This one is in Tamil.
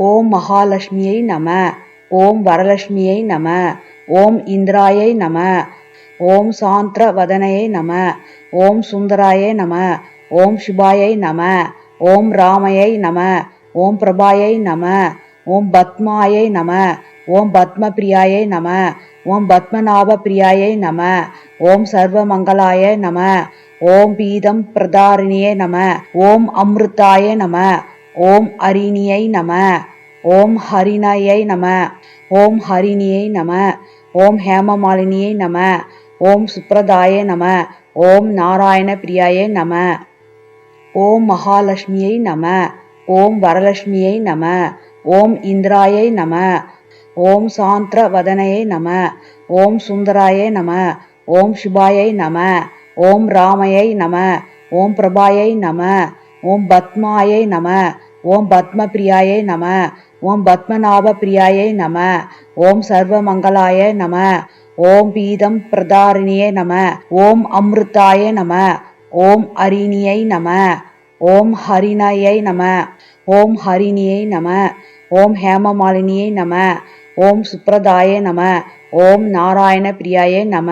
ஓம் மகாலட்சுமியை நம ஓம் வரலட்சுமியை நம ஓம் இந்திராயை நம ஓம் சாந்திர வதனையை நம ஓம் சுந்தராயை நம ஓம் சுபாயை நம ஓம் ராமையை நம ஓம் பிரபாயை நம ஓம் பத்மாயை நம ஓம் பத்மபிரியாயை நம ஓம் பத்மநாப பிரியாயை நம ஓம் சர்வமங்கலாய நம ஓம் பீதம் பிரதாரிணியே நம ஓம் அமிர்தாய நம ஓம் அரிணியை நம ஓம் ஹரிணயை நம ஓம் ஹரிணியை நம ஓம் ஹேமமாலினியை நம ஓம் சுப்ரதாய நம ஓம் நாராயண பிரியாய நம ஓம் மகாலட்சுமியை நம ஓம் வரலட்சுமியை நம ஓம் இந்திராயை நம ஓம் சாந்திர வதனையை நம ஓம் சுந்தராய நம ஓம் சுபாயை நம ஓம் ராமையை நம ஓம் பிரபாயை நம ஓம் பத்மாயை நம ஓம் பத்மபிரியாயை நம ஓம் பத்மநாப பிரியாயை நம ஓம் சர்வமங்களாய நம ஓம் பீதம் பிரதாரிணியே நம ஓம் அமிர்தாய நம ஓம் அரிணியை நம ஓம் ஹரிணயை நம ஓம் ஹரிணியை நம ஓம் ஹேமமாலினியை நம ஓம் சுப்ரதாய நம ஓம் நாராயண பிரியாய நம